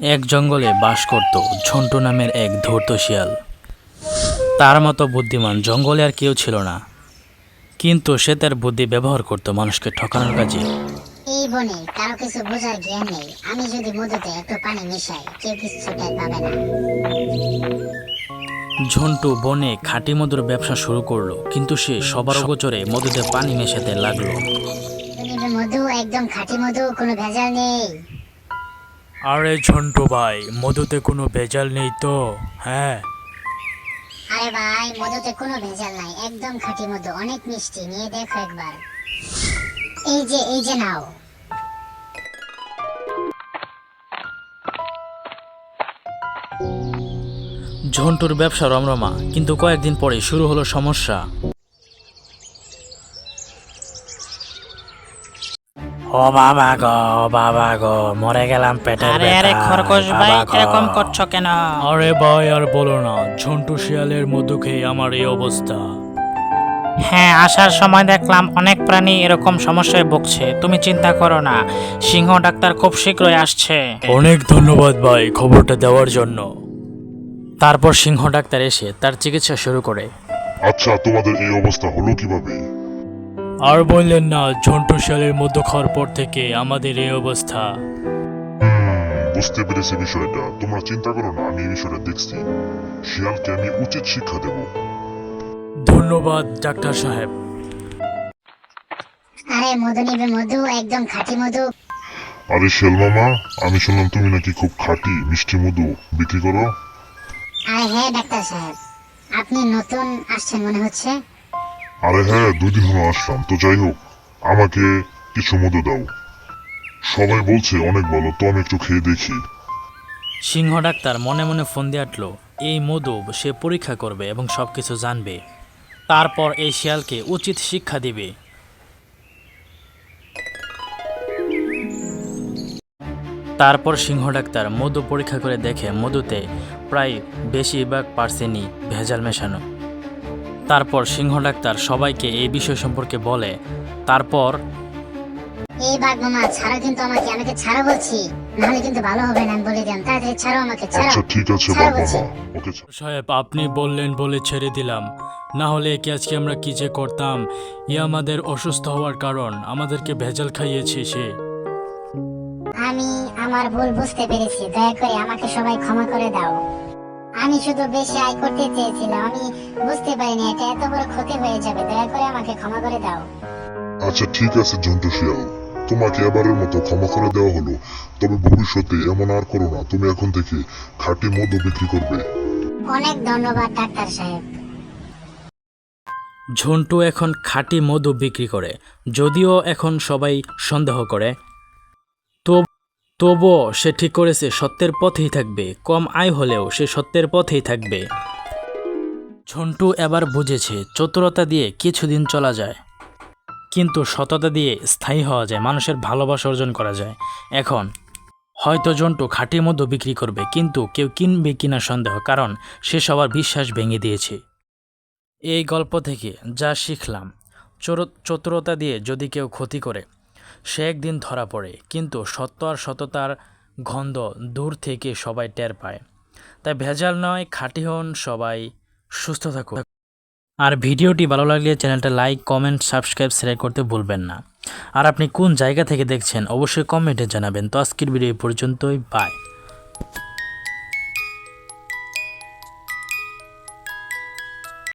এক জঙ্গলে বাস করত ঝন্টু নামের এক ধূর্ত শিয়াল। তার মতো বুদ্ধিমান জঙ্গলে আর কেউ ছিল না। কিন্তু সে তার বুদ্ধি ব্যবহার করত মানুষকে ঠকানোর কাজে। এই বনে কারও কিছু বোঝার জ্ঞান নেই। আমি যদি মধুতে একটু পানি মিশাই কেউ কিছু টের পাবে না। ঝন্টু বনে খাঁটি মধুর ব্যবসা শুরু করল কিন্তু সে সবার গোচরে মধুতে পানি মেশাতে লাগল। মধু? একদম খাঁটি মধু? কোনো ভেজাল নেই। আরে ঝন্টু ভাই মধুতে কোনো ভেজাল নেই তো? হ্যাঁ। আরে ভাই মধুতে কোনো ভেজাল নাই একদম খাঁটি মধু অনেক মিষ্টি নিয়ে দেখো একবার। এই যে এই যে নাও। ঝন্টুর ব্যবসা রমরমা কিন্তু কয়েকদিন পরে শুরু হলো সমস্যা। ও বাবা গো ও বাবা গো মরে গেলাম পেটের আরে আরে ব্যথায়, খরগোশ ভাই বাবা গো। এরকম করছ কেন? আরে ভাই আর বলো না ঝন্টু শিয়ালের মধু খেয়ে আমার এই অবস্থা। হ্যাঁ আসার সময় দেখলাম অনেক প্রাণী এরকম সমস্যায় ভুগছে তুমি চিন্তা করো না সিংহ ডাক্তার খুব শীঘ্রই আসছে। অনেক ধন্যবাদ ভাই খবরটা দেওয়ার জন্য। তারপর সিংহ ডাক্তার এসে তার চিকিৎসা শুরু করে। আচ্ছা তোমাদের এই অবস্থা হলো কীভাবে? আর বললেন না ঝন্টু শিয়ালের মধ্য খাওয়ার পর থেকে আমাদের এই অবস্থা। বুঝতে পেরেছি বিষয়টা। তোমরা চিন্তা করো না আমি এই বিষয়টা দেখছি। শিয়ালকে আমি উচিত শিক্ষা দেব। ধন্যবাদ ডাক্তার সাহেব। আরে মধু নিবে মধু একদম খাঁটি মধু। আরে শিয়াল মামা আমি শুনলাম তুমি নাকি খুব খাঁটি মিষ্টি মধু বিক্রি করো। আরে হ্যাঁ ডাক্তার সাহেব আপনি নতুন আসছেন মনে হচ্ছে? আরে হ্যাঁ দুই দিন হলো আসলাম। তো যাই হোক, আমাকে কিছু মধু দাও। সবাই বলছে, অনেক ভালো, তো আমি একটু খেয়ে দেখি। সিংহ ডাক্তার মনে মনে ফোন দিয়ে আটলো, এই মধু সে পরীক্ষা করবে এবং সব কিছু জানবে। তারপর এই শিয়ালকে উচিত শিক্ষা দিবে। তারপর সিংহ ডাক্তার মধু পরীক্ষা করে দেখে মধুতে প্রায় বেশিরভাগ পার্সেন্টই ভেজাল মেশানো। তারপর সিংহ ডাক্তার সবাইকে এই বিষয় সম্পর্কে বলে তারপর এই বাঘ মামা ছাড়ো কিন্তু আমাকে আমাকে ছাড়ো বলছি। নাহলে কিন্তু ভালো হবে না আমি বলে দিলাম। তাড়াতাড়ি ছাড়ো আমাকে ছাড়ো। আচ্ছা ঠিক আছে ওকে সাহেব আপনি বললেন বলে ছেড়ে দিলাম। না হলে একে আজকে আমরা কি যে করতাম? ই আমাদের অসুস্থ হওয়ার কারণ। আমাদেরকে ভেজাল খাইয়েছে সে। আমি আমার ভুল বুঝতে পেরেছি। দয়া করে আমাকে সবাই ক্ষমা করে দাও। আমি শুধু বেশি আয় করতে চেয়েছিলাম আমি বুঝতে পারিনি এটা এত বড় ক্ষতি হয়ে যাবে দয়া করে আমাকে ক্ষমা করে দাও। আচ্ছা ঠিক আছে জন্টু শিয়াল তোমাকে এবারের মতো ক্ষমা করে দেওয়া হলো। তবে ভবিষ্যতে এমন আর করো না তুমি এখন থেকে খাঁটি মধু বিক্রি করবে। অনেক ধন্যবাদ ডাক্তার সাহেব। ঝন্টু এখন খাঁটি মধু বিক্রি করে যদিও এখন সবাই সন্দেহ করে। তো তবুও সে ঠিক করেছে, সত্যের পথেই থাকবে। কম আয় হলেও সে সত্যের পথেই থাকবে। ঝন্টু এবার বুঝেছে, চতুরতা দিয়ে কিছুদিন চলা যায়। কিন্তু সততা দিয়ে স্থায়ী হওয়া যায়, মানুষের ভালোবাসা অর্জন করা যায়। এখন হয়তো জন্টু খাঁটি মধু বিক্রি করবে, কিন্তু কেউ কিনবে কিনা সন্দেহ, কারণ সে সবার বিশ্বাস ভেঙে দিয়েছে। এই গল্প থেকে যা শিখলাম চতুরতা দিয়ে যদি কেউ ক্ষতি করে সে একদিন ধরা পড়ে, কিন্তু সত্য আর সততার গন্ধ দূর থেকে সবাই টের পায়। তাই ভেজাল নয়, খাঁটি হন, সবাই সুস্থ থাকুন আর ভিডিওটি ভালো লাগলে চ্যানেলটা লাইক, কমেন্ট, সাবস্ক্রাইব, শেয়ার করতে ভুলবেন না। আর আপনি কোন জায়গা থেকে দেখছেন, অবশ্যই কমেন্টে জানাবেন। তো আজকের ভিডিও পর্যন্তই, বাই।